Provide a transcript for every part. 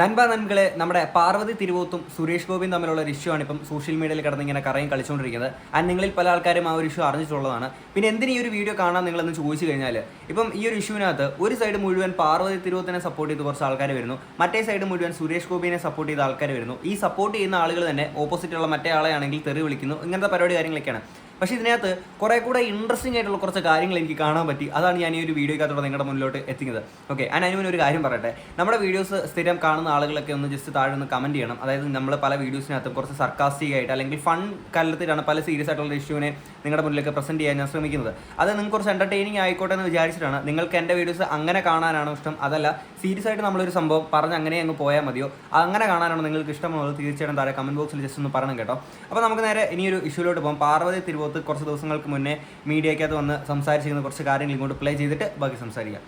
നൻപ നൻകളെ നമ്മുടെ പാർവതി തിരുവോത്തും സുരേഷ് ഗോപിയും തമ്മിലുള്ള ഒരു ഇഷ്യൂ ആണ് ഇപ്പം സോഷ്യൽ മീഡിയയിൽ കിടന്ന് ഇങ്ങനെ കറയും കളിച്ചുകൊണ്ടിരിക്കുന്നത്. ആൻഡ് നിങ്ങളിൽ പല ആൾക്കാരും ആ ഒരു ഇഷ്യൂ അറിഞ്ഞിട്ടുള്ളതാണ്. പിന്നെ എന്തിന് ഈ ഒരു വീഡിയോ കാണാൻ നിങ്ങളെന്ന് ചോദിച്ചു കഴിഞ്ഞാൽ ഇപ്പം ഈ ഒരു ഇഷ്യൂവിനകത്ത് ഒരു സൈഡ് മുഴുവൻ പാർവതി തിരുവോത്തിനെ സപ്പോർട്ട് ചെയ്ത് കുറച്ച് ആൾക്കാർ വരുന്നു. മറ്റേ സൈഡ് മുഴുവൻ സുരേഷ് ഗോപിനെ സപ്പോർട്ട് ചെയ്ത ആൾക്കാർ വരുന്നു. ഈ സപ്പോർട്ട് ചെയ്യുന്ന ആളുകൾ തന്നെ ഓപ്പോസിറ്റുള്ള മറ്റേ ആളെയാണെങ്കിൽ തെറി വിളിക്കുന്നു. ഇങ്ങനത്തെ പരിപാടി കാര്യങ്ങളൊക്കെയാണ്. പക്ഷേ ഇതിനകത്ത് കുറെ കൂടെ ഇൻട്രസ്റ്റിംഗ് ആയിട്ടുള്ള കുറച്ച് കാര്യങ്ങൾ എനിക്ക് കാണാൻ പറ്റി. അതാണ് ഞാൻ ഈ ഒരു വീഡിയോക്കകത്തോടെ നിങ്ങളുടെ മുന്നിലോട്ട് എത്തിക്കുന്നത്. ഓക്കെ ഞാൻ അനുവിന് ഒരു കാര്യം പറയട്ടെ. നമ്മുടെ വീഡിയോസ് സ്ഥിരം കാണുന്ന ആളുകളൊക്കെ ഒന്ന് ജസ്റ്റ് താഴെ ഒന്ന് കമന്റ് ചെയ്യണം. അതായത് നമ്മൾ പല വീഡിയോസിനകത്തും കുറച്ച് സർക്കാസ്റ്റിക് ആയിട്ട് അല്ലെങ്കിൽ ഫൺ കലത്തിലാണ് പല സീരിയസ് ആയിട്ടുള്ള ഇഷ്യൂവിനെ നിങ്ങളുടെ മുന്നിലേക്ക് പ്രസന്റ് ചെയ്യാൻ ഞാൻ ശ്രമിക്കുന്നത്. അത് നിങ്ങൾക്ക് കുറച്ച് എന്റർടൈനിങ് ആയിക്കോട്ടെ എന്ന് വിചാരിച്ചിട്ടാണ്. നിങ്ങൾക്ക് എന്റെ വീഡിയോസ് അങ്ങനെ കാണാനാണോ ഇഷ്ടം. അതല്ല സീരിയസ് ആയിട്ട് നമ്മളൊരു സംഭവം പറഞ്ഞ് അങ്ങനെ അങ്ങ് പോയാൽ മതിയോ? അങ്ങനെ കാണാനാണോ നിങ്ങൾക്ക് ഇഷ്ടമുള്ളത് തീർച്ചയായിട്ടും താഴെ കമന്റ് ബോക്സിൽ ജസ്റ്റ് ഒന്ന് പറയണം കേട്ടോ. അപ്പോൾ നമുക്ക് നേരെ ഇനിയൊരു ഇഷ്യൂലോട്ട് പോകാം പാർവതി തിരുവോത്ത് കുറച്ച് ദിവസങ്ങൾക്ക് മുന്നേ മീഡിയക്കകത്ത് വന്ന് സംസാരിച്ചിരുന്ന കുറച്ച് കാര്യങ്ങൾ ഇങ്ങോട്ട് പ്ലേ ചെയ്തിട്ട് ബാക്കി സംസാരിക്കാം.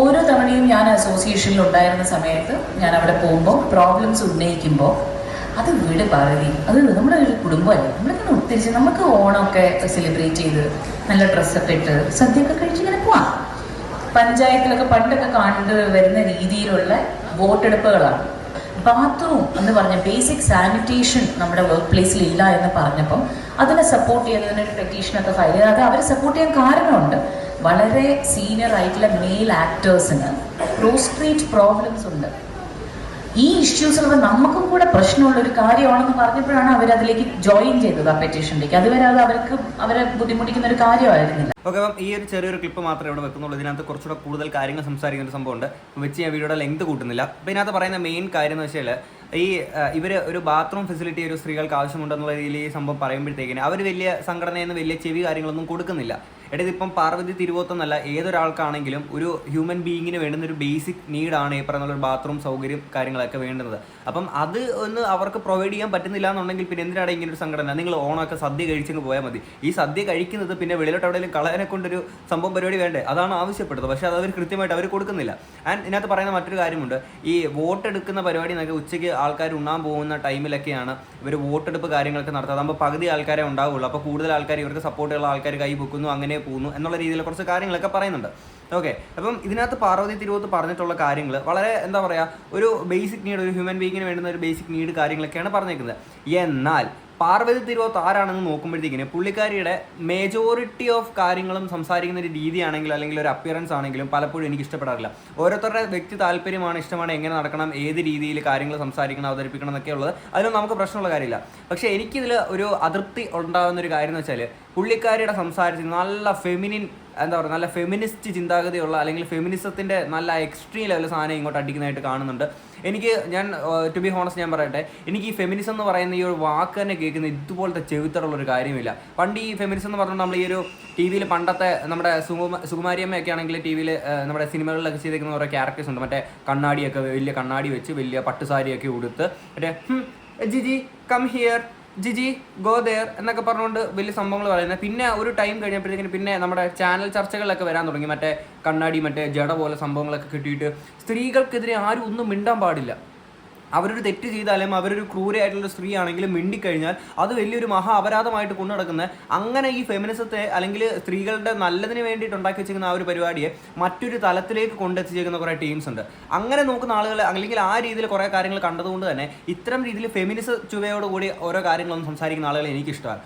ഓരോ തവണയും ഞാൻ അസോസിയേഷനിൽ ഉണ്ടായിരുന്ന സമയത്ത് ഞാൻ അവിടെ പോകുമ്പോൾ പ്രോബ്ലംസ് ഉന്നയിക്കുമ്പോൾ അത് വീട് പാർവതി. അത് നമ്മുടെ ഒരു കുടുംബമല്ലേ. നമ്മളിങ്ങനെ ഒത്തിരിച്ച് നമുക്ക് ഓണമൊക്കെ സെലിബ്രേറ്റ് ചെയ്ത് നല്ല ഡ്രസ്സൊക്കെ ഇട്ട് സദ്യയൊക്കെ കഴിച്ച് ഇങ്ങനെ പോവാം. പഞ്ചായത്തിലൊക്കെ പണ്ടൊക്കെ കണ്ടു വരുന്ന രീതിയിലുള്ള വോട്ടെടുപ്പുകളാണ്. ബാത്റൂം എന്ന് പറഞ്ഞ ബേസിക് സാനിറ്റേഷൻ നമ്മുടെ വർക്ക് പ്ലേസിൽ ഇല്ല എന്ന് പറഞ്ഞപ്പോൾ അതിനെ സപ്പോർട്ട് ചെയ്യുന്നതിനൊരു പെറ്റീഷനൊക്കെ ഫയൽ ചെയ്ത്. അത് അവർ സപ്പോർട്ട് ചെയ്യാൻ കാരണമുണ്ട്. വളരെ സീനിയർ ആയിട്ടുള്ള മെയിൽ ആക്ടേഴ്സിന് പ്രോസ്ട്രേറ്റ് പ്രോബ്ലംസ് ഉണ്ട്. ഈ ഇഷ്യൂസ് ഉള്ളത് നമുക്കും കൂടെ പ്രശ്നമുള്ള ഒരു കാര്യമാണെന്ന് പറഞ്ഞപ്പോഴാണ് അവർ അതിലേക്ക് ജോയിൻ ചെയ്തത് ആ പെറ്റീഷനിലേക്ക് അതുവരെ അത് അവർക്ക് അവരെ ബുദ്ധിമുട്ടിക്കുന്ന ഒരു കാര്യമായിരുന്നില്ല. ഓക്കെ അപ്പം ഈ ഒരു ചെറിയൊരു ക്ലിപ്പ് മാത്രമേ ഇവിടെ വെക്കുന്നുള്ളൂ. ഇതിനകത്ത് കുറച്ചുകൂടെ കൂടുതൽ കാര്യങ്ങൾ സംസാരിക്കുന്ന ഒരു സംഭവമുണ്ട്. വെച്ച് ഞാൻ വീഡിയോയുടെ ലെങ്ത് കൂട്ടുന്നില്ല. അപ്പം ഇതിനകത്ത് പറയുന്ന മെയിൻ കാര്യം എന്ന് വെച്ചാൽ ഈ ഇവർ ഒരു ബാത്റൂം ഫെസിലിറ്റി ഒരു സ്ത്രീകൾക്ക് ആവശ്യമുണ്ടെന്നുള്ള രീതിയിൽ ഈ സംഭവം പറയുമ്പോഴത്തേക്കിന് അവർ വലിയ സംഘടനയിൽ നിന്ന് വലിയ ചെവി കാര്യങ്ങളൊന്നും കൊടുക്കുന്നില്ല. എടാ ഇതിപ്പം പാർവതി തിരുവോത്തെന്നല്ല ഏതൊരാൾക്കാണെങ്കിലും ഒരു ഹ്യൂമൻ ബീയിങ്ങിന് വേണ്ടുന്ന ഒരു ബേസിക് നീഡാണ് ഈ പറഞ്ഞ ഒരു ബാത്റൂം സൗകര്യം കാര്യങ്ങളൊക്കെ വേണ്ടുന്നത്. അപ്പം അത് ഒന്ന് അവർക്ക് പ്രൊവൈഡ് ചെയ്യാൻ പറ്റുന്നില്ല എന്നുണ്ടെങ്കിൽ പിന്നെ എന്തിനാണ് ഇങ്ങനെ ഒരു സംഘടന? നിങ്ങൾ ഓണമൊക്കെ സദ്യ കഴിച്ചങ്ങ് പോയാൽ മതി. ഈ സദ്യ കഴിക്കുന്നത് പിന്നെ വെളിയിലോട്ട് എവിടെയെങ്കിലും കളയനെ കൊണ്ടൊരു സംഭവം പരിപാടി വേണ്ടേ? അതാണ് ആവശ്യപ്പെട്ടത്. പക്ഷേ അത് അവർ കൃത്യമായിട്ട് അവർ കൊടുക്കുന്നില്ല. ആൻഡ് ഇതിനകത്ത് പറയുന്ന മറ്റൊരു കാര്യമുണ്ട്. ഈ വോട്ട് എടുക്കുന്ന പരിപാടി എന്നൊക്കെ ഉച്ചയ്ക്ക് ആൾക്കാർ ഉണ്ണാൻ പോകുന്ന ടൈമിലൊക്കെയാണ് ഇവർ വോട്ടെടുപ്പ് കാര്യങ്ങളൊക്കെ നടത്തുക. അതാകുമ്പോൾ പകുതി ആൾക്കാരെ ഉണ്ടാവുള്ളൂ. അപ്പോൾ കൂടുതൽ ആൾക്കാർ ഇവർക്ക് സപ്പോർട്ടുള്ള ആൾക്കാർ കൈ വെക്കുന്നു അങ്ങനെ പോകുന്നു എന്നുള്ള രീതിയിൽ കുറച്ച് കാര്യങ്ങളൊക്കെ പറയുന്നുണ്ട്. ഓക്കെ അപ്പം ഇതിനകത്ത് പാർവതി തിരുവോത്ത് പറഞ്ഞിട്ടുള്ള കാര്യങ്ങൾ വളരെ എന്താ പറയുക ഒരു ബേസിക് നീഡ് ഒരു ഹ്യൂമൻ ബീങ്ങിന് വേണ്ടുന്ന ഒരു ബേസിക് നീഡ് കാര്യങ്ങളൊക്കെയാണ് പറഞ്ഞേക്കുന്നത് എന്നാൽ പാർവതി തിരുവോത്ത് ആരാണെന്ന് നോക്കുമ്പോഴത്തേക്കിന് പുള്ളിക്കാരിയുടെ മേജോറിറ്റി ഓഫ് കാര്യങ്ങളും സംസാരിക്കുന്ന ഒരു രീതിയാണെങ്കിലും അല്ലെങ്കിൽ ഒരു അപ്പിയറൻസ് ആണെങ്കിലും പലപ്പോഴും എനിക്ക് ഇഷ്ടപ്പെടാറില്ല. ഓരോരുത്തരുടെ വ്യക്തി താല്പര്യമാണ് ഇഷ്ടമാണ് എങ്ങനെ നടക്കണം ഏത് രീതിയിൽ കാര്യങ്ങൾ സംസാരിക്കണം അവതരിപ്പിക്കണം എന്നൊക്കെ ഉള്ളത് അതിലൊന്നും നമുക്ക് പ്രശ്നമുള്ള കാര്യമില്ല. പക്ഷേ എനിക്കിതിൽ ഒരു അതൃപ്തി ഉണ്ടാകുന്ന ഒരു കാര്യം എന്ന് വെച്ചാൽ പുള്ളിക്കാരിയുടെ സംസാരത്തിൽ നല്ല ഫെമിനിൻ എന്താ പറയുക നല്ല ഫെമിനിസ്റ്റ് ചിന്താഗതിയുള്ള അല്ലെങ്കിൽ ഫെമിനിസത്തിന്റെ നല്ല എക്സ്ട്രീം ലെവൽ സാധനം ഇങ്ങോട്ട് അടിക്കുന്നതായിട്ട് കാണുന്നുണ്ട്. എനിക്ക് ഞാൻ ടു ബി ഹോണസ്റ്റ് ഞാൻ പറയട്ടെ എനിക്ക് ഈ ഫെമിനിസം എന്ന് പറയുന്ന ഈ ഒരു വാക്ക് തന്നെ കേൾക്കുന്ന ഇതുപോലത്തെ ചെവിത്തറുള്ള ഒരു കാര്യമില്ല. പണ്ട് ഈ ഫെമിനിസം എന്ന് പറഞ്ഞാൽ നമ്മൾ ഈ ഒരു ടി വിയിൽ പണ്ടത്തെ നമ്മുടെ സുകുമാ സുകുമാരിയമ്മയൊക്കെ ആണെങ്കിൽ ടി വിയിൽ നമ്മുടെ സിനിമകളിലൊക്കെ ചെയ്തേക്കുന്ന ഓരോ ക്യാരക്ടേഴ്സ് ഉണ്ട്. മറ്റേ കണ്ണാടിയൊക്കെ വലിയ കണ്ണാടി വെച്ച് വലിയ പട്ടുസാരിയൊക്കെ ഉടുത്ത് മറ്റേ "ഹും, Jiji come here Jiji go there എന്നൊക്കെ പറഞ്ഞുകൊണ്ട് വലിയ സംഭവങ്ങൾ പറയുന്നത്. പിന്നെ ഒരു ടൈം കഴിഞ്ഞപ്പോഴത്തേക്കിന് പിന്നെ നമ്മുടെ ചാനൽ ചർച്ചകളിലൊക്കെ വരാൻ തുടങ്ങി. മറ്റേ കണ്ണാടി മറ്റേ ജട പോലെ സംഭവങ്ങളൊക്കെ കിട്ടിയിട്ട് സ്ത്രീകൾക്കെതിരെ ആരും ഒന്നും മിണ്ടാൻ പാടില്ല. അവരൊരു തെറ്റ് ചെയ്താലും അവരൊരു ക്രൂരയായിട്ടുള്ള സ്ത്രീ ആണെങ്കിലും മിണ്ടിക്കഴിഞ്ഞാൽ അത് വലിയൊരു മഹാ അപരാധമായിട്ട് കൊണ്ടു നടക്കുന്നത് അങ്ങനെ ഈ ഫെമിനിസത്തെ അല്ലെങ്കിൽ സ്ത്രീകളുടെ നല്ലതിന് വേണ്ടിയിട്ട് ഉണ്ടാക്കി വെച്ചിരിക്കുന്ന ആ ഒരു പരിപാടിയെ മറ്റൊരു തലത്തിലേക്ക് കൊണ്ടെത്തിച്ചേക്കുന്ന കുറേ ടീംസ് ഉണ്ട്. അങ്ങനെ നോക്കുന്ന ആളുകൾ അല്ലെങ്കിൽ ആ രീതിയിൽ കുറേ കാര്യങ്ങൾ കണ്ടതുകൊണ്ട് തന്നെ ഇത്തരം രീതിയിൽ ഫെമിനിസ ചുവയോടുകൂടി ഓരോ കാര്യങ്ങളൊന്നും സംസാരിക്കുന്ന ആളുകളെ എനിക്ക് ഇഷ്ടമാണ്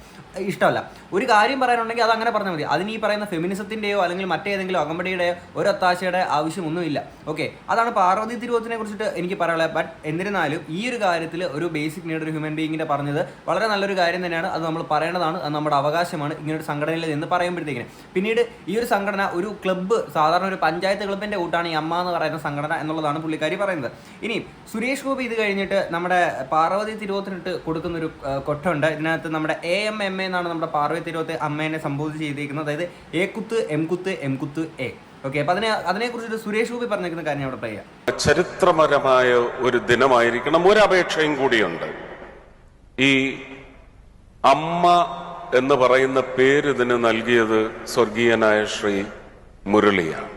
ഇഷ്ടമല്ല. ഒരു കാര്യം പറയാനുണ്ടെങ്കിൽ അത് അങ്ങനെ പറഞ്ഞാൽ മതി. അതിന് ഈ പറയുന്ന ഫെമിനിസത്തിന്റെയോ അല്ലെങ്കിൽ മറ്റേതെങ്കിലും അകമ്പടിയുടെയോ ഒരു ഒത്താശയുടെ ആവശ്യമൊന്നുമില്ല. ഓക്കെ? അതാണ് പാർവതി തിരുവോത്തിനെ കുറിച്ചിട്ട് എനിക്ക് പറയാനുള്ളത്. ബട്ട് എന്നിരുന്നാലും ഈ ഒരു കാര്യത്തിൽ ഒരു ബേസിക് നീഡ് ഒരു ഹ്യൂമൻ ബീങ്ങിന്റെ പറഞ്ഞത് വളരെ നല്ലൊരു കാര്യം തന്നെയാണ്. അത് നമ്മൾ പറയേണ്ടതാണ്. അത് നമ്മുടെ അവകാശമാണ്. ഇങ്ങനെ ഒരു സംഘടനയിൽ എന്ന് പറയുമ്പോഴത്തേക്കിന്. പിന്നീട് ഈ ഒരു സംഘടന ഒരു ക്ലബ്ബ് സാധാരണ ഒരു പഞ്ചായത്ത് ക്ലബിന്റെ കൂട്ടാണ് ഈ അമ്മ എന്ന് പറയുന്ന സംഘടന എന്നുള്ളതാണ് പുള്ളിക്കാരി പറയുന്നത്. ഇനി സുരേഷ് ഗോപി ഇത് കഴിഞ്ഞിട്ട് നമ്മുടെ പാർവതി തിരുവോത്തിനിട്ട് കൊടുക്കുന്നൊരു കൊട്ടുണ്ട്. ഇതിനകത്ത് നമ്മുടെ എ എം എം എന്നാണ് നമ്മുടെ പാർവതി തിരുവത്തെ അമ്മേനെ സംബോധന ചെയ്തിരിക്കുന്നത്. അതായത് എ കുത്ത് എം കുത്ത് എം കുത്ത് എ. ഓക്കെ അപ്പൊ അതിനെ അതിനെക്കുറിച്ച് സുരേഷ് ഗോപി പറഞ്ഞിരിക്കുന്ന കാര്യം അവിടെ പ്ലേ ചെയ്യാം ചരിത്രപരമായ ഒരു ദിനമായിരിക്കണം. ഒരു അപേക്ഷയും കൂടിയുണ്ട്. ഈ അമ്മ എന്ന് പറയുന്ന പേര് ഇതിന് നൽകിയത് സ്വർഗീയനായ ശ്രീ മുരളിയാണ്.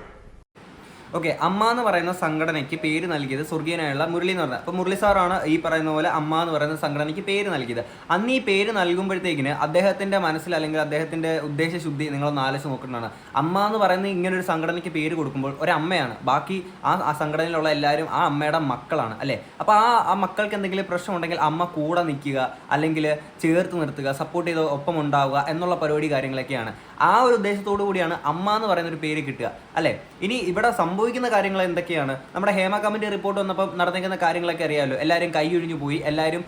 ഓക്കെ അമ്മ എന്ന് പറയുന്ന സംഘടനയ്ക്ക് പേര് നൽകിയത് സ്വർഗീയനായുള്ള മുരളി എന്ന് പറഞ്ഞത് അപ്പോൾ മുരളി സാറാണ് ഈ പറയുന്ന പോലെ അമ്മ എന്ന് പറയുന്ന സംഘടനയ്ക്ക് പേര് നൽകിയത്. അന്ന് ഈ പേര് നൽകുമ്പോഴത്തേക്കിന് അദ്ദേഹത്തിന്റെ മനസ്സിൽ അല്ലെങ്കിൽ അദ്ദേഹത്തിന്റെ ഉദ്ദേശശുദ്ധി നിങ്ങളൊന്ന് ആലോചിച്ച് നോക്കുന്നതാണ് അമ്മ എന്ന് പറയുന്ന ഇങ്ങനെ ഒരു സംഘടനയ്ക്ക് പേര് കൊടുക്കുമ്പോൾ ഒരു അമ്മയാണ് ബാക്കി ആ ആ സംഘടനയിലുള്ള എല്ലാവരും ആ അമ്മയുടെ മക്കളാണ് അല്ലേ? അപ്പോൾ ആ ആ മക്കൾക്ക് എന്തെങ്കിലും പ്രശ്നം ഉണ്ടെങ്കിൽ അമ്മ കൂടെ നിൽക്കുക അല്ലെങ്കിൽ ചേർത്ത് നിർത്തുക സപ്പോർട്ട് ചെയ്ത് ഒപ്പം ഉണ്ടാവുക എന്നുള്ള പരിപാടി കാര്യങ്ങളൊക്കെയാണ്. ആ ഒരു ഉദ്ദേശത്തോടു കൂടിയാണ് അമ്മ എന്ന് പറയുന്ന ഒരു പേര് കിട്ടുക അല്ലേ? ഇനി ഇവിടെ സംഭവിക്കുന്ന കാര്യങ്ങൾ എന്തൊക്കെയാണ്? നമ്മുടെ ഹേമ കമ്മിറ്റി റിപ്പോർട്ട് വന്നപ്പോൾ നടന്നിരിക്കുന്ന കാര്യങ്ങളൊക്കെ അറിയാമല്ലോ എല്ലാവരും കൈയൊഴിഞ്ഞു പോയി. എല്ലാവരും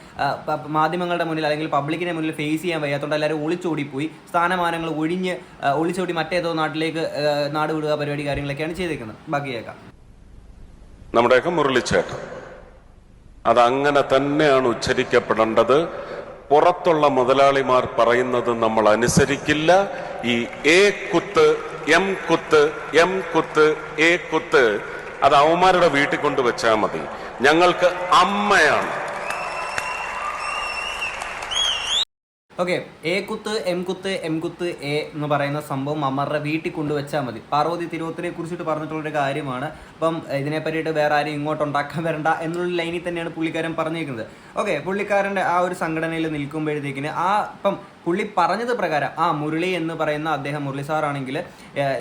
മാധ്യമങ്ങളുടെ മുന്നിൽ അല്ലെങ്കിൽ പബ്ലിക്കിന്റെ മുന്നിൽ ഫേസ് ചെയ്യാൻ വയ്യാത്തതുകൊണ്ട് എല്ലാവരും ഒളിച്ചോടി പോയി സ്ഥാനമാനങ്ങൾ ഒഴിഞ്ഞ് ഒളിച്ചോടി മറ്റേതോ നാട്ടിലേക്ക് നാട് വിടുക പരിപാടി കാര്യങ്ങളൊക്കെയാണ് ചെയ്തേക്കുന്നത്. ബാക്കിയേക്കാം നമ്മുടെ നമ്മുടെയൊക്കെ മുരളിച്ചേട്ടൻ. അതങ്ങനെ തന്നെയാണ് ഉച്ചരിക്കപ്പെടേണ്ടത്. പുറത്തുള്ള മുതലാളിമാർ പറയുന്നത് നമ്മൾ അനുസരിക്കില്ല. ഈ എ കുത്ത് എം കുത്ത് എം കുത്ത് എ കുത്ത്. അത് അവന്മാരുടെ വീട്ടിൽ കൊണ്ട് വെച്ചാൽ മതി. ഞങ്ങൾക്ക് അമ്മയാണ്. ഓക്കെ എ കുത്ത് എം കുത്ത് എം കുത്ത് എ എന്ന് പറയുന്ന സംഭവം അമറുടെ വീട്ടിൽ കൊണ്ടുവച്ചാൽ മതി. പാർവതി തിരുവോത്തിനെ കുറിച്ചിട്ട് പറഞ്ഞിട്ടുള്ളൊരു കാര്യമാണ്. അപ്പം ഇതിനെ പറ്റിയിട്ട് വേറെ ആരും ഇങ്ങോട്ട് ഉണ്ടാക്കാൻ വരണ്ട എന്നുള്ള ലൈനിൽ തന്നെയാണ് പുള്ളിക്കാരൻ പറഞ്ഞേക്കുന്നത്. ഓക്കെ പുള്ളിക്കാരന്റെ ആ ഒരു സംഘടനയിൽ നിൽക്കുമ്പോഴത്തേക്കിന് ആ ഇപ്പം പുള്ളി പറഞ്ഞത് പ്രകാരം ആ മുരളി എന്ന് പറയുന്ന അദ്ദേഹം മുരളി സാറാണെങ്കിൽ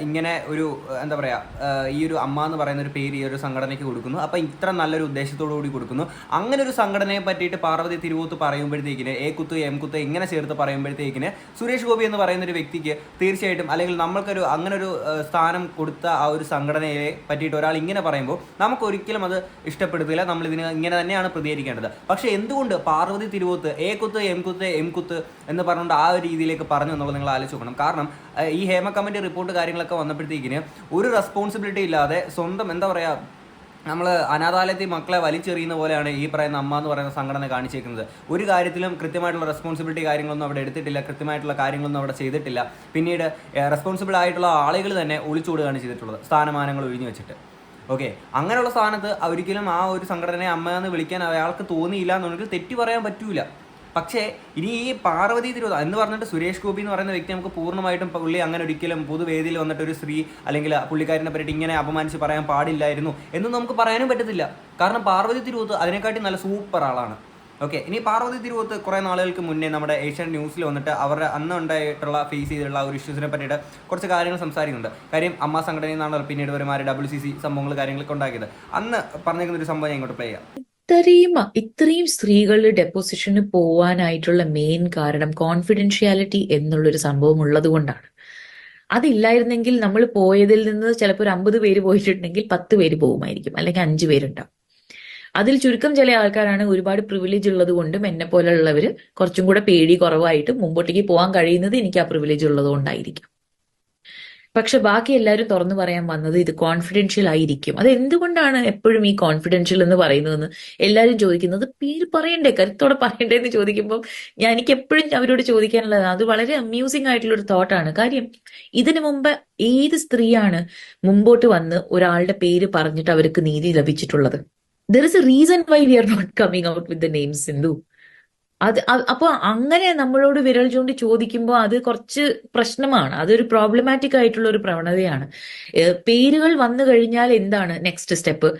ഇങ്ങനെ ഒരു എന്താ പറയുക ഈ ഒരു അമ്മ എന്ന് പറയുന്ന ഒരു പേര് ഈ ഒരു സംഘടനയ്ക്ക് കൊടുക്കുന്നു. അപ്പം ഇത്ര നല്ലൊരു ഉദ്ദേശത്തോടു കൂടി കൊടുക്കുന്നു. അങ്ങനെ ഒരു സംഘടനയെ പറ്റിയിട്ട് പാർവതി തിരുവോത്ത് പറയുമ്പോഴത്തേക്കിന് എ കുത്ത് എം കുത്ത് ഇങ്ങനെ ചേർത്ത് പറയുമ്പോഴത്തേക്കിന് സുരേഷ് ഗോപി എന്ന് പറയുന്ന ഒരു വ്യക്തിക്ക് തീർച്ചയായിട്ടും അല്ലെങ്കിൽ നമ്മൾക്കൊരു അങ്ങനെ ഒരു സ്ഥാനം കൊടുത്ത ആ ഒരു സംഘടനയെ പറ്റിയിട്ട് ഒരാൾ ഇങ്ങനെ പറയുമ്പോൾ നമുക്ക് ഒരിക്കലും അത് ഇഷ്ടപ്പെടുത്തില്ല. നമ്മൾ ഇതിന് ഇങ്ങനെ തന്നെയാണ് പ്രതികരിക്കേണ്ടത്. പക്ഷേ എന്തുകൊണ്ട് പാർവതി തിരുവോത്ത് എ കുത്ത് എം കുത്ത് എം കുത്ത് എന്ന് പറഞ്ഞുകൊണ്ട് ആ ഒരു രീതിയിലേക്ക് പറഞ്ഞു എന്നുള്ളത് നിങ്ങൾ ആലോചിച്ച് നോക്കണം. കാരണം ഈ ഹേമ കമ്മിറ്റി റിപ്പോർട്ട് കാര്യങ്ങളൊക്കെ വന്നപ്പോഴത്തേക്കിന് ഒരു റെസ്പോൺസിബിലിറ്റി ഇല്ലാതെ സ്വന്തം എന്താ പറയുക നമ്മൾ അനാഥാലയത്തിൽ മക്കളെ വലിച്ചെറിയുന്ന പോലെയാണ് ഈ പറയുന്ന അമ്മ എന്ന് പറയുന്ന സംഘടന കാണിച്ചേക്കുന്നത്. ഒരു കാര്യത്തിലും കൃത്യമായിട്ടുള്ള റെസ്പോൺസിബിലിറ്റി കാര്യങ്ങളൊന്നും അവിടെ എടുത്തിട്ടില്ല കൃത്യമായിട്ടുള്ള കാര്യങ്ങളൊന്നും അവിടെ ചെയ്തിട്ടില്ല. പിന്നീട് റെസ്പോൺസിബിൾ ആയിട്ടുള്ള ആളുകൾ തന്നെ ഒളിച്ചോടുകയാണ് ചെയ്തിട്ടുള്ളത് സ്ഥാനമാനങ്ങൾ ഒഴിഞ്ഞു വെച്ചിട്ട്. ഓക്കെ? അങ്ങനെയുള്ള സ്ഥാനത്ത് ഒരിക്കലും ആ ഒരു സംഘടനയെ അമ്മ എന്ന് വിളിക്കാൻ അയാൾക്ക് തോന്നിയില്ല എന്നുണ്ടെങ്കിൽ തെറ്റി പറയാൻ പറ്റൂല. പക്ഷേ ഇനി ഈ പാർവതി തിരുവത എന്ന് പറഞ്ഞിട്ട് സുരേഷ് ഗോപി എന്ന് പറയുന്ന വ്യക്തി നമുക്ക് പൂർണമായിട്ടും പുള്ളി അങ്ങനെ ഒരിക്കലും പൊതുവേദിയിൽ വന്നിട്ട് ഒരു സ്ത്രീ അല്ലെങ്കിൽ പുള്ളിക്കാരനെ പറ്റിയിട്ട് ഇങ്ങനെ അപമാനിച്ച് പറയാൻ പാടില്ലായിരുന്നു എന്ന് നമുക്ക് പറയാനും പറ്റത്തില്ല. കാരണം പാർവതി തിരുവോത്ത് അതിനെക്കാട്ടി നല്ല സൂപ്പർ ആളാണ്. ഓക്കെ ഇനി പാർവതി തിരുവോത്ത് കുറേ നാളുകൾക്ക് മുന്നേ നമ്മുടെ ഏഷ്യൻ ന്യൂസിൽ വന്നിട്ട് അവരുടെ അന്ന് ഉണ്ടായിട്ടുള്ള ഫേസ് ചെയ്തിട്ടുള്ള ഒരു ഇഷ്യൂസിനെ പറ്റിയിട്ട് കുറച്ച് കാര്യങ്ങൾ സംസാരിക്കുന്നുണ്ട്. കാര്യം അമ്മ സംഘടനയിൽ നിന്നാണ് പിന്നീട് ഒരുമാതിരി ഡബ്ല്യു സി സി സംഭവങ്ങൾ കാര്യങ്ങളൊക്കെ ഉണ്ടാക്കിയത്. അന്ന് പറഞ്ഞിരിക്കുന്ന ഒരു സംഭവം ഞാൻ ഇങ്ങോട്ട് പ്ലേ ചെയ്യാം. ഇത്രയും ഇത്രയും സ്ത്രീകൾ ഡെപ്പോസിഷന് പോവാനായിട്ടുള്ള മെയിൻ കാരണം കോൺഫിഡൻഷ്യാലിറ്റി എന്നുള്ളൊരു സംഭവം ഉള്ളത് കൊണ്ടാണ്. അതില്ലായിരുന്നെങ്കിൽ നമ്മൾ പോയതിൽ നിന്ന് ചിലപ്പോൾ ഒരു അമ്പത് പേര് പോയിട്ടുണ്ടെങ്കിൽ പത്ത് പേര് പോകുമായിരിക്കും അല്ലെങ്കിൽ അഞ്ച് പേരുണ്ടാവും. അതിൽ ചുരുക്കം ചില ആൾക്കാരാണ് ഒരുപാട് പ്രിവിലേജ് ഉള്ളത് കൊണ്ടും എന്നെ പോലെയുള്ളവർ കുറച്ചും കൂടെ പേടി കുറവായിട്ട് മുമ്പോട്ടേക്ക് പോകാൻ കഴിയുന്നത് എനിക്ക് ആ പ്രിവിലേജ് ഉള്ളത് കൊണ്ടായിരിക്കും. പക്ഷെ ബാക്കി എല്ലാവരും തുറന്നു പറയാൻ വന്നത് ഇത് കോൺഫിഡൻഷ്യൽ ആയിരിക്കും. അത് എന്തുകൊണ്ടാണ് എപ്പോഴും ഈ കോൺഫിഡൻഷ്യൽ എന്ന് പറയുന്നതെന്ന് എല്ലാവരും ചോദിക്കുന്നത്? പേര് പറയണ്ടേ? കരുത്തോടെ പറയണ്ടേ എന്ന് ചോദിക്കുമ്പോൾ ഞാൻ എനിക്ക് എപ്പോഴും അവരോട് ചോദിക്കാനുള്ളത് അത് വളരെ അമ്യൂസിംഗ് ആയിട്ടുള്ള ഒരു തോട്ടാണ് കാര്യം ഇതിനു മുമ്പ് ഏത് സ്ത്രീയാണ് മുമ്പോട്ട് വന്ന് ഒരാളുടെ പേര് പറഞ്ഞിട്ട് അവർക്ക് നീതി ലഭിച്ചിട്ടുള്ളത്? There is a reason why we are not coming out with the name Sindhu. അത് അപ്പൊ അങ്ങനെ നമ്മളോട് വിരൽ ചൂണ്ടി ചോദിക്കുമ്പോൾ അത് കുറച്ച് പ്രശ്നമാണ്. അതൊരു പ്രോബ്ലമാറ്റിക് ആയിട്ടുള്ള ഒരു പ്രവണതയാണ് പേരുകൾ വന്നു കഴിഞ്ഞാൽ എന്താണ് നെക്സ്റ്റ് സ്റ്റെപ്പ്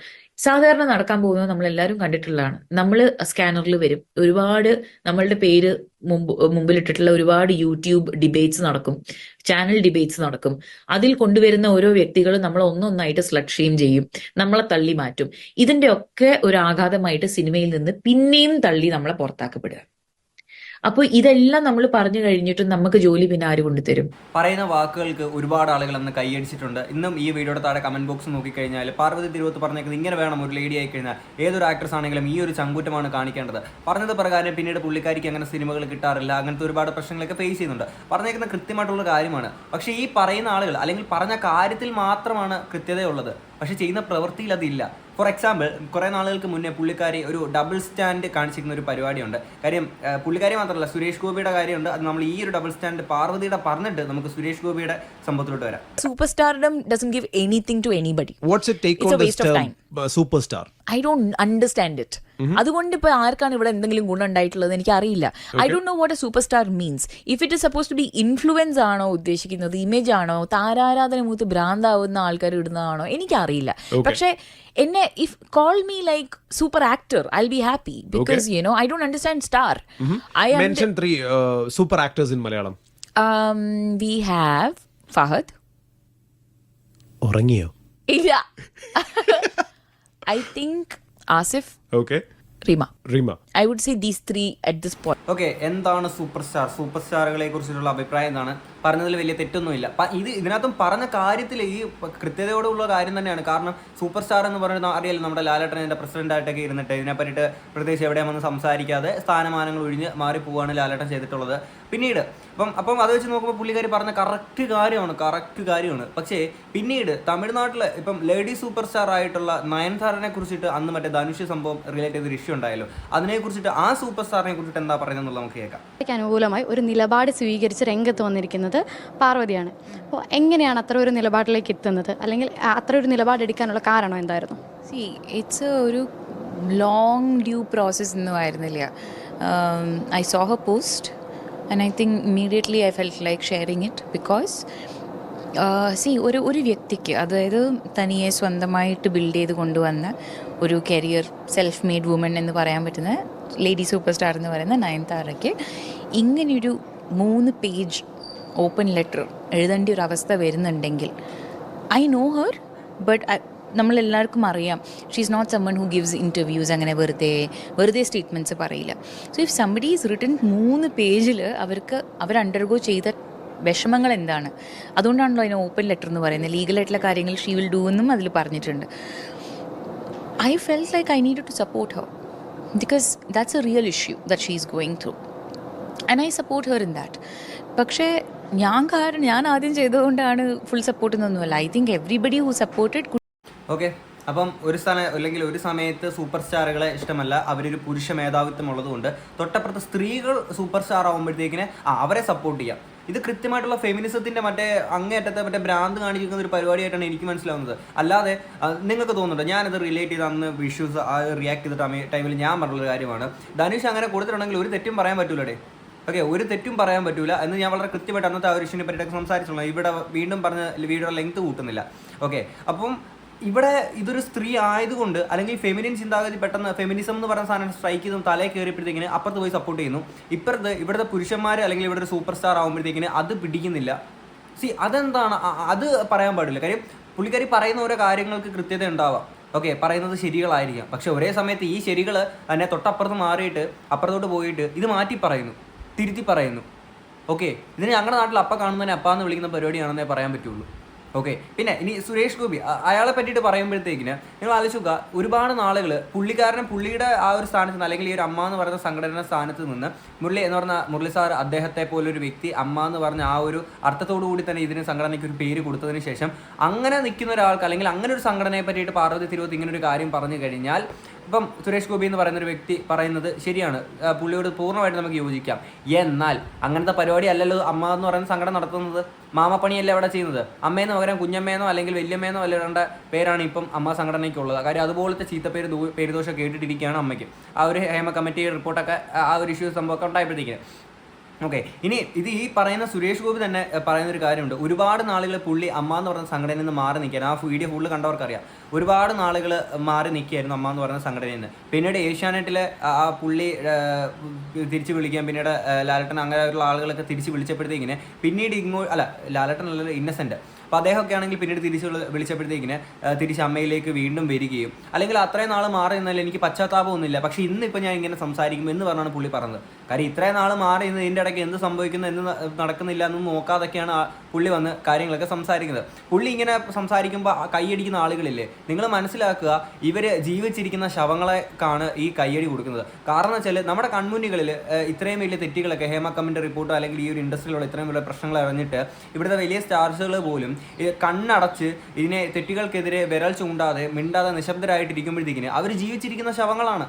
സാധാരണ നടക്കാൻ പോകുന്നത് നമ്മൾ എല്ലാവരും കണ്ടിട്ടുള്ളതാണ്. നമ്മൾ സ്കാനറിൽ വരും. ഒരുപാട് നമ്മളുടെ പേര് മുമ്പ് മുമ്പിലിട്ടിട്ടുള്ള ഒരുപാട് യൂട്യൂബ് ഡിബേറ്റ്സ് നടക്കും. ചാനൽ ഡിബേറ്റ്സ് നടക്കും. അതിൽ കൊണ്ടുവരുന്ന ഓരോ വ്യക്തികളും നമ്മൾ ഒന്നൊന്നായിട്ട് സ്ലഡ് ഷെയിം ചെയ്യും. നമ്മളെ തള്ളി മാറ്റും. ഇതിന്റെ ഒക്കെ ഒരു ആഘാതമായിട്ട് സിനിമയിൽ നിന്ന് പിന്നെയും തള്ളി നമ്മളെ പുറത്താക്കപ്പെടുക. അപ്പോൾ ഇതെല്ലാം നമ്മൾ പറഞ്ഞു കഴിഞ്ഞിട്ടും നമുക്ക് ജോലി പിന്നെ ആര് കൊണ്ടുതരും? പറയുന്ന വാക്കുകൾക്ക് ഒരുപാട് ആളുകൾ അന്ന് കൈയടിച്ചിട്ടുണ്ട്. ഇന്നും ഈ വീഡിയോയുടെ താഴെ കമന്റ് ബോക്സ് നോക്കിക്കഴിഞ്ഞാൽ പാർവതി തിരുവത്ത് പറഞ്ഞേക്കുന്നത് ഇങ്ങനെ വേണം ഒരു ലേഡി ആയി കഴിഞ്ഞാൽ. ഏതൊരു ആക്ട്രസ് ആണെങ്കിലും ഈ ഒരു ചങ്കൂറ്റമാണ് കാണിക്കേണ്ടത്. പറഞ്ഞത് പ്രകാരം പിന്നീട് പുള്ളിക്കാരിക്ക് അങ്ങനെ സിനിമകൾ കിട്ടാറില്ല. അങ്ങനത്തെ ഒരുപാട് പ്രശ്നങ്ങളൊക്കെ ഫേസ് ചെയ്യുന്നുണ്ട്. പറഞ്ഞേക്കുന്ന കൃത്യമായിട്ടുള്ള കാര്യമാണ്. പക്ഷേ ഈ പറയുന്ന ആളുകൾ അല്ലെങ്കിൽ പറഞ്ഞ കാര്യത്തിൽ മാത്രമാണ് കൃത്യതയുള്ളത്. പക്ഷേ ചെയ്യുന്ന പ്രവൃത്തിയിൽ അതില്ല. ഫോർ എക്സാമ്പിൾ കുറേ നാളുകൾക്ക് മുന്നേ പുള്ളിക്കാരി ഒരു ഡബിൾ സ്റ്റാൻഡ് കാണിച്ചിരുന്ന ഒരു പരിപാടിയുണ്ട്. കാര്യം പുള്ളിക്കാരി മാത്രമല്ല സുരേഷ് ഗോപിയുടെ കാര്യമുണ്ട്. അത് നമ്മൾ ഈ ഒരു ഡബിൾ സ്റ്റാൻഡ് പാർവതിയുടെ പറഞ്ഞിട്ട് നമുക്ക് സുരേഷ് ഗോപിയുടെ സംഭവത്തിലോട്ട് വരാം. Super stardom doesn't give anything to anybody what's it take on a this super star I don't understand it അതുകൊണ്ട് ഇപ്പൊ ആർക്കാണ് ഇവിടെ എന്തെങ്കിലും ഗുണം ഉണ്ടായിട്ടുള്ളത് എനിക്ക് അറിയില്ല I don't know what a super star means if it is suppose to be influence ആണോ ഉദ്ദേശിക്കുന്നത് ഇമേജ് ആണോ താരാരാധന മൂത്ത് ഭ്രാന്താവുന്ന ആൾക്കാർ ഇടുന്നതാണോ എനിക്കറിയില്ല. പക്ഷെ എന്നെ if call me like super actor I be happy because you know I don't understand star I mention three super actors in Malayalam we have Fahadh ഉറങ്ങിയോ? ഇല്ല. I think Asif okay Rima Rima I would say these three at this point okay എന്താണ് super star super സ്റ്റാറുകളെ കുറിച്ചിട്ടുള്ള അഭിപ്രായം എന്താണ്? പറഞ്ഞതിൽ വലിയ തെറ്റൊന്നുമില്ല. ഇത് ഇതിനകത്തും പറഞ്ഞ കാര്യത്തിൽ ഈ കൃത്യതയോടുള്ള കാര്യം തന്നെയാണ്. കാരണം സൂപ്പർ സ്റ്റാർ എന്ന് പറയുന്നത് അറിയാലോ നമ്മുടെ ലാലേട്ടനെ പ്രസിഡന്റ് ആയിട്ടൊക്കെ ഇരുന്നിട്ട് ഇതിനെ പറ്റിയിട്ട് പ്രത്യേകിച്ച് എവിടെയും വന്ന് സംസാരിക്കാതെ സ്ഥാനമാനങ്ങൾ ഒഴിഞ്ഞ് മാറി പോവാണ് ലാലേട്ടൻ ചെയ്തിട്ടുള്ളത്. പിന്നീട് അപ്പം അപ്പം അത് വെച്ച് നോക്കുമ്പോൾ പുള്ളിക്കാരി പറഞ്ഞ കറക്റ്റ് കാര്യമാണ് കറക്റ്റ് കാര്യമാണ്. പക്ഷേ പിന്നീട് തമിഴ്നാട്ടിൽ ഇപ്പം ലേഡി സൂപ്പർ സ്റ്റാർ ആയിട്ടുള്ള നയൻതാരനെ കുറിച്ചിട്ട് അന്ന് മറ്റേ ധനുഷ് സംഭവം റിലേറ്റ് ചെയ്തൊരു ഇഷ്യൂ ഉണ്ടായല്ലോ. അതിനെ കുറിച്ചിട്ട് ആ സൂപ്പർ സ്റ്റാറിനെ കുറിച്ചിട്ട് എന്താ പറയുന്നത് നമുക്ക് കേൾക്കാം. അനുകൂലമായി ഒരു നിലപാട് സ്വീകരിച്ച് രംഗത്ത് വന്നിരിക്കുന്നത് പാർവതിയാണ്. അപ്പോൾ എങ്ങനെയാണ് അത്ര ഒരു നിലപാടിലേക്ക് എത്തുന്നത്? അല്ലെങ്കിൽ അത്ര ഒരു നിലപാടെടുക്കാനുള്ള കാരണം എന്തായിരുന്നു? സി ഇറ്റ്സ് ഒരു ലോങ് ഡ്യൂ പ്രോസസ് ഒന്നും ആയിരുന്നില്ല. I saw her post and I think immediately I felt like sharing it because see ഒരു ഒരു വ്യക്തിക്ക് അതായത് തനിയെ സ്വന്തമായിട്ട് ബിൽഡ് ചെയ്ത് കൊണ്ടുവന്ന ഒരു കരിയർ സെൽഫ് മെയ്ഡ് വുമൺ എന്ന് പറയാൻ പറ്റുന്ന ലേഡി സൂപ്പർ സ്റ്റാർ എന്ന് പറയുന്ന നയൻതാരയ്ക്ക് ഇങ്ങനെയൊരു മൂന്ന് പേജ് ഓപ്പൺ ലെറ്റർ എഴുതേണ്ട ഒരു അവസ്ഥ വരുന്നുണ്ടെങ്കിൽ ഐ നോ ഹർ ബട്ട് നമ്മളെല്ലാവർക്കും അറിയാം she is not someone who gives interviews അങ്ങനെ വെറുതെ വെറുതെ സ്റ്റേറ്റ്മെന്റ്സ് പറയില്ല. So if somebody is written മൂന്ന് പേജിൽ അവർക്ക് അവർ അണ്ടർഗോ ചെയ്ത വിഷമങ്ങൾ എന്താണ്? അതുകൊണ്ടാണല്ലോ അതിന് ഓപ്പൺ ലെറ്റർ എന്ന് പറയുന്നത്. ലീഗലായിട്ടുള്ള കാര്യങ്ങൾ ഷീ വിൽ ഡൂ എന്നും അതിൽ പറഞ്ഞിട്ടുണ്ട്. I felt like I need to support her because that's a real issue that she is going through and I support her in that പക്ഷേ ഞാൻ കാരണം ഞാൻ ആദ്യം ചെയ്തുകൊണ്ടാണ് full support എന്നൊന്നുമല്ല I think everybody who supported okay അപ്പം ഒരു സ്ഥലം അല്ലെങ്കിൽ ഒരു സമയത്ത് സൂപ്പർ സ്റ്റാറുകളെ ഇഷ്ടമല്ല. അവരൊരു പുരുഷ മേധാവിത്വം ഉള്ളതുകൊണ്ട് തൊട്ടപ്പുറത്ത് സ്ത്രീകൾ സൂപ്പർ സ്റ്റാർ ആകുമ്പോഴത്തേക്കിന് അവരെ സപ്പോർട്ട് ചെയ്യാം. ഇത് കൃത്യമായിട്ടുള്ള ഫെമിനിസത്തിന്റെ മറ്റേ അങ്ങേയറ്റത്തെ മറ്റേ ഭ്രാന്ത് കാണിക്കുന്ന ഒരു പരിപാടിയായിട്ടാണ് എനിക്ക് മനസ്സിലാവുന്നത്. അല്ലാതെ നിങ്ങൾക്ക് തോന്നുന്നുണ്ട്? ഞാനത് റിലേറ്റ് ചെയ്ത് അന്ന് വിഷ്യൂസ് റിയാക്ട് ചെയ്ത ടൈമിൽ ഞാൻ പറഞ്ഞുള്ള കാര്യമാണ്. ധനുഷ് അങ്ങനെ കൊടുത്തിട്ടുണ്ടെങ്കിൽ ഒരു തെറ്റും പറയാൻ പറ്റൂലേ ഓക്കെ ഒരു തെറ്റും പറയാൻ പറ്റൂല. എന്ന് ഞാൻ വളരെ കൃത്യമായിട്ട് അന്നത്തെ ആ ഒരു ഇഷ്യൂനെ പറ്റിയൊക്കെ സംസാരിച്ചുള്ളൂ ഇവിടെ വീണ്ടും പറഞ്ഞ വീഡിയോ ലെങ്ത് കൂട്ടുന്നില്ല. ഓക്കെ അപ്പം ഇവിടെ ഇതൊരു സ്ത്രീ ആയതുകൊണ്ട് അല്ലെങ്കിൽ ഫെമിനിൻ ചിന്താഗതി പെട്ടെന്ന് ഫെമിനിസം എന്ന് പറയുന്ന സാധനം സ്ട്രൈക്ക് ചെയ്തും തലേ കയറിയപ്പോഴത്തേക്കിന് അപ്പുറത്ത് പോയി സപ്പോർട്ട് ചെയ്യുന്നു. ഇപ്പുറത്ത് ഇവിടുത്തെ പുരുഷന്മാർ അല്ലെങ്കിൽ ഇവിടെ ഒരു സൂപ്പർ സ്റ്റാർ ആകുമ്പോഴത്തേക്കിന് അത് പിടിക്കുന്നില്ല. സി അതെന്താണ്? അത് പറയാൻ പാടില്ല. കാര്യം പുള്ളിക്കാരി പറയുന്ന ഓരോ കാര്യങ്ങൾക്ക് കൃത്യത ഉണ്ടാവാം. ഓക്കെ പറയുന്നത് ശരികളായിരിക്കാം. പക്ഷെ ഒരേ സമയത്ത് ഈ ശരികൾ തന്നെ തൊട്ടപ്പുറത്ത് മാറിയിട്ട് അപ്പുറത്തോട്ട് പോയിട്ട് ഇത് മാറ്റി പറയുന്നു. തിരുത്തി പറയുന്നു. ഓക്കെ ഇതിന് ഞങ്ങളുടെ നാട്ടിൽ അപ്പ കാണുന്നതിനെ അപ്പ എന്ന് വിളിക്കുന്ന പരിപാടിയാണെന്നേ പറയാൻ പറ്റുള്ളൂ. ഓക്കെ പിന്നെ ഇനി സുരേഷ് ഗോപി അയാളെ പറ്റിയിട്ട് പറയുമ്പോഴത്തേക്കിന് നിങ്ങൾ ആലോചിക്കുക ഒരുപാട് നാളുകൾ പുള്ളിക്കാരനെ പുള്ളിയുടെ ആ ഒരു സ്ഥാനത്ത് നിന്ന് അല്ലെങ്കിൽ ഈ ഒരു അമ്മ എന്ന് പറയുന്ന സംഘടന സ്ഥാനത്ത് നിന്ന് മുരളി എന്ന് പറഞ്ഞ മുരളി സാർ അദ്ദേഹത്തെ പോലൊരു വ്യക്തി അമ്മ എന്ന് പറഞ്ഞ ആ ഒരു അർത്ഥത്തോടു കൂടി തന്നെ ഇതിന് സംഘടനയ്ക്ക് ഒരു പേര് കൊടുത്തതിന് ശേഷം അങ്ങനെ നിൽക്കുന്ന ഒരാൾക്ക് അല്ലെങ്കിൽ അങ്ങനെ ഒരു സംഘടനയെ പറ്റിയിട്ട് പാർവതി തിരുവത്ത് ഇങ്ങനെ ഒരു കാര്യം പറഞ്ഞു കഴിഞ്ഞാൽ ഇപ്പം സുരേഷ് ഗോപി എന്ന് പറയുന്ന ഒരു വ്യക്തി പറയുന്നത് ശരിയാണ്. പുള്ളിയോട് പൂർണമായിട്ട് നമുക്ക് യോജിക്കാം. എന്നാൽ അങ്ങനത്തെ പരിപാടി അല്ലല്ലോ അമ്മ എന്ന് പറയുന്ന സംഘടന നടത്തുന്നത്? മാമപ്പണിയല്ലേ അവിടെ ചെയ്യുന്നത്? അമ്മയെന്ന് പകരം കുഞ്ഞമ്മേന്നോ അല്ലെങ്കിൽ വലിയമ്മേന്നോ അല്ലാണ്ട പേരാണ് ഇപ്പം അമ്മ സംഘടനയ്ക്കുള്ളത്. കാര്യം അതുപോലത്തെ പേര് പേരുദോഷം കേട്ടിട്ടിരിക്കുകയാണ് അമ്മയ്ക്ക്. ആ ഒരു ഹേമ കമ്മിറ്റി റിപ്പോർട്ടൊക്കെ ആ ഒരു ഇഷ്യൂ സംഭവമൊക്കെ ഉണ്ടായപ്പോഴത്തേക്കിന്. ഓക്കെ ഇനി ഇത് ഈ പറയുന്ന സുരേഷ് ഗോപി തന്നെ പറയുന്ന ഒരു കാര്യമുണ്ട്. ഒരുപാട് നാളുകൾ പുള്ളി അമ്മ എന്ന് പറയുന്ന സംഘടനയിൽ നിന്ന് മാറി നിൽക്കാൻ ആ വീഡിയോ ഫുള്ള് കണ്ടവർക്കറിയാം. ഒരുപാട് നാളുകൾ മാറി നിൽക്കുകയായിരുന്നു അമ്മ എന്ന് പറയുന്ന സംഘടനയിൽ നിന്ന്. പിന്നീട് ഏഷ്യാനെറ്റിലെ ആ പുള്ളി തിരിച്ചു വിളിക്കാൻ പിന്നീട് ലാലട്ടൻ അങ്ങനെയുള്ള ആളുകളൊക്കെ തിരിച്ച് വിളിച്ചപ്പോഴത്തേക്കിന് പിന്നീട് ഇങ്ങോ അല്ല ലാലട്ടൻ അല്ലല്ലോ ഇന്നസെന്റ്. അപ്പോൾ അദ്ദേഹമൊക്കെ ആണെങ്കിൽ പിന്നീട് തിരിച്ച് വിളി- വിളിച്ചപ്പോഴത്തേക്കിന് തിരിച്ച് അമ്മയിലേക്ക് വീണ്ടും വരികയും. അല്ലെങ്കിൽ അത്രയും നാൾ മാറി നിന്നാൽ എനിക്ക് പശ്ചാത്താപമൊന്നുമില്ല പക്ഷേ ഇന്നിപ്പോൾ ഞാൻ ഇങ്ങനെ സംസാരിക്കും എന്ന് പറഞ്ഞാണ് പുള്ളി പറഞ്ഞത്. കാര്യം ഇത്രയും നാൾ മാറി നിന്ന് ഇതിന്റെ ഇടയ്ക്ക് എന്ത് സംഭവിക്കുന്നു എന്ത് നടക്കുന്നില്ല എന്ന് നോക്കാതൊക്കെയാണ് പുള്ളി വന്ന് കാര്യങ്ങളൊക്കെ സംസാരിക്കുന്നത്. പുള്ളി ഇങ്ങനെ സംസാരിക്കുമ്പോൾ കൈയടിക്കുന്ന ആളുകളില്ലേ നിങ്ങൾ മനസ്സിലാക്കുക ഇവർ ജീവിച്ചിരിക്കുന്ന ശവങ്ങളെക്കാണ് ഈ കൈയടി കൊടുക്കുന്നത്. കാരണം വെച്ചാൽ നമ്മുടെ കൺമുന്നികളിൽ ഇത്രയും വലിയ തെറ്റുകളൊക്കെ ഹേമ കമ്മിന്റെ റിപ്പോർട്ടോ അല്ലെങ്കിൽ ഈ ഒരു ഇൻഡസ്ട്രിയിലുള്ള ഇത്രയും വലിയ പ്രശ്നങ്ങൾ അറിഞ്ഞിട്ട് ഇവിടുത്തെ വലിയ സ്റ്റാർസുകൾ പോലും കണ്ണടച്ച് ഇതിനെ തെറ്റുകൾക്കെതിരെ വിരൽ ചൂണ്ടാതെ മിണ്ടാതെ നിശബ്ദരായിട്ടിരിക്കുമ്പോഴത്തേക്കിന് അവർ ജീവിച്ചിരിക്കുന്ന ശവങ്ങളാണ്.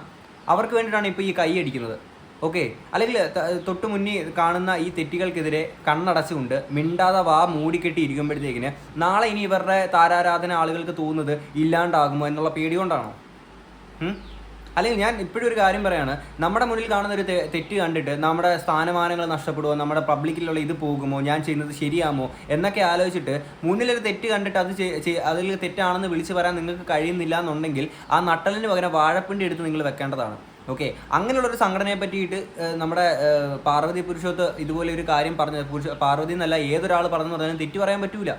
അവർക്ക് വേണ്ടിയിട്ടാണ് ഇപ്പോൾ ഈ കൈ അടിക്കുന്നത്. ഓക്കെ? അല്ലെങ്കിൽ തൊട്ട് മുന്നിൽ കാണുന്ന ഈ തെറ്റുകൾക്കെതിരെ കണ്ണടച്ചുകൊണ്ട് മിണ്ടാതെ വാ മൂടിക്കെട്ടി ഇരിക്കുമ്പോഴത്തേക്കിന് നാളെ ഇനി ഇവരുടെ താരാരാധന ആളുകൾക്ക് തോന്നുന്നത് ഇല്ലാണ്ടാകുമോ എന്നുള്ള പേടി കൊണ്ടാണോ? അല്ലെങ്കിൽ ഞാൻ ഇപ്പോഴും ഒരു കാര്യം പറയാണ് നമ്മുടെ മുന്നിൽ കാണുന്ന ഒരു തെറ്റ് കണ്ടിട്ട് നമ്മുടെ സ്ഥാനമാനങ്ങൾ നഷ്ടപ്പെടുമോ നമ്മുടെ പബ്ലിക്കിലുള്ള ഇത് പോകുമോ ഞാൻ ചെയ്യുന്നത് ശരിയാമോ എന്നൊക്കെ ആലോചിച്ചിട്ട് മുന്നിലൊരു തെറ്റ് കണ്ടിട്ട് അത് അതിൽ തെറ്റാണെന്ന് വിളിച്ചു പറയാൻ നിങ്ങൾക്ക് കഴിയുന്നില്ല എന്നുണ്ടെങ്കിൽ ആ നട്ടലിന് പകരം വാഴപ്പിണ്ടി എടുത്ത് നിങ്ങൾ വെക്കേണ്ടതാണ്. ഓക്കെ? അങ്ങനെയുള്ളൊരു സംഘടനയെ പറ്റിയിട്ട് നമ്മുടെ പാർവതി പുരുഷോത്ത് ഇതുപോലെ ഒരു കാര്യം പറഞ്ഞ പാർവതി എന്നല്ല ഏതൊരാൾ പറഞ്ഞു പറഞ്ഞാലും തെറ്റ് പറയാൻ പറ്റൂല.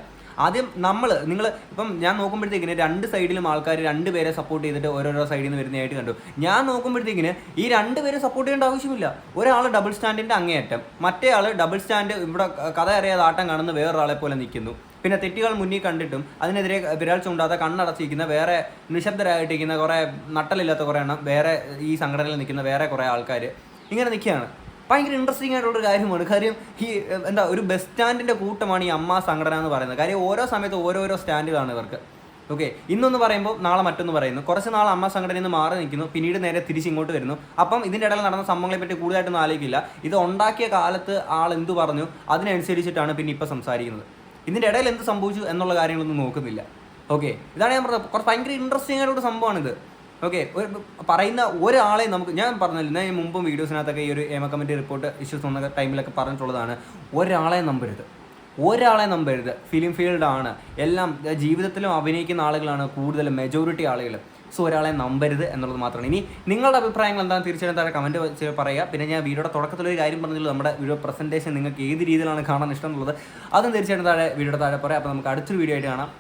ആദ്യം നമ്മൾ നിങ്ങൾ ഇപ്പം ഞാൻ നോക്കുമ്പോഴത്തേക്കിന് രണ്ട് സൈഡിലും ആൾക്കാർ രണ്ട് പേരെ സപ്പോർട്ട് ചെയ്തിട്ട് ഓരോരോ സൈഡിൽ നിന്ന് വരുന്നതായിട്ട് കണ്ടു. ഞാൻ നോക്കുമ്പോഴത്തേക്കിന് ഈ രണ്ട് പേരെ സപ്പോർട്ട് ചെയ്യേണ്ട ആവശ്യമില്ല. ഒരാൾ ഡബിൾ സ്റ്റാൻഡിന്റെ അങ്ങേയറ്റം മറ്റേ ആൾ ഡബിൾ സ്റ്റാൻഡ് ഇവിടെ കഥ അറിയാതെ ആട്ടം കാണുന്ന വേറൊരാളെ പോലെ നിൽക്കുന്നു. പിന്നെ തെറ്റുകൾ മുന്നിൽ കണ്ടിട്ടും അതിനെതിരെ വിരൽ ചൂണ്ടാതെ കണ്ണടച്ചിരിക്കുന്ന വേറെ നിശബ്ദരായിട്ടിരിക്കുന്ന കുറേ നട്ടലില്ലാത്ത കുറേ എണ്ണം വേറെ ഈ സംഘടനയിൽ നിൽക്കുന്ന വേറെ കുറേ ആൾക്കാർ ഇങ്ങനെ നിൽക്കുകയാണ്. ഭയങ്കര ഇൻട്രസ്റ്റിംഗ് ആയിട്ടുള്ള ഒരു കാര്യമാണ്. കാര്യം ഈ എന്താ ഒരു ബസ് സ്റ്റാൻഡിന്റെ കൂട്ടമാണ് ഈ അമ്മ സംഘടന എന്ന് പറയുന്നത്. കാര്യം ഓരോ സമയത്ത് ഓരോരോ സ്റ്റാൻഡുകളാണ് ഇവർക്ക്. ഓക്കെ ഇന്നൊന്ന് പറയുമ്പോൾ നാളെ മറ്റൊന്ന് പറയുന്നു. കുറച്ച് നാൾ അമ്മ സംഘടനയിൽ നിന്ന് മാറി നിൽക്കുന്നു. പിന്നീട് നേരെ തിരിച്ച് ഇങ്ങോട്ട് വരുന്നു. അപ്പം ഇതിന്റെ ഇടയിൽ നടന്ന സംഭവങ്ങളെ പറ്റി കൂടുതലായിട്ടൊന്നും ആലോചിക്കില്ല. ഇത് ഉണ്ടാക്കിയ കാലത്ത് ആൾ എന്ത് പറഞ്ഞു? അതിനനുസരിച്ചിട്ടാണ് പിന്നെ ഇപ്പം സംസാരിക്കുന്നത്. ഇതിന്റെ ഇടയിൽ എന്ത് സംഭവിച്ചു എന്നുള്ള കാര്യങ്ങളൊന്നും നോക്കുന്നില്ല. ഓക്കെ ഇതാണ് ഞാൻ പറഞ്ഞത്. കുറച്ച് ഭയങ്കര ഇൻട്രസ്റ്റിംഗ് ആയിട്ടുള്ള സംഭവമാണിത്. ഓക്കെ പറയുന്ന ഒരാളെ നമുക്ക് ഞാൻ പറഞ്ഞില്ല ഞാൻ മുമ്പും വീഡിയോസിനകത്തൊക്കെ ഈ ഒരു എമ കമ്മിറ്റി റിപ്പോർട്ട് ഇഷ്യൂസ് വന്ന ടൈമിലൊക്കെ പറഞ്ഞിട്ടുള്ളതാണ്. ഒരാളെ നമ്പരുത്. ഒരാളെ നമ്പരുത്. ഫിലിം ഫീൽഡാണ് എല്ലാം ജീവിതത്തിലും അഭിനയിക്കുന്ന ആളുകളാണ് കൂടുതലും മെജോറിറ്റി ആളുകൾ സോ ഒരാളെ നമ്പരുത് എന്നുള്ളത് മാത്രമാണ്. ഇനി നിങ്ങളുടെ അഭിപ്രായങ്ങൾ എന്താണ്? തീർച്ചയായും താഴെ കമന്റ് പറയുക. പിന്നെ ഞാൻ വീഡിയോയുടെ തുടക്കത്തിലൊരു കാര്യം പറഞ്ഞില്ല നമ്മുടെ വീഡിയോ പ്രസന്റേഷൻ നിങ്ങൾക്ക് ഏത് രീതിയിലാണ് കാണാൻ ഇഷ്ടം എന്നുള്ളത്. അതും തീർച്ചയായിട്ടും താഴെ വീഡിയോയുടെ താഴെ പറയാം. അപ്പോൾ നമുക്ക് അടുത്തൊരു വീഡിയോ ആയിട്ട് കാണാം.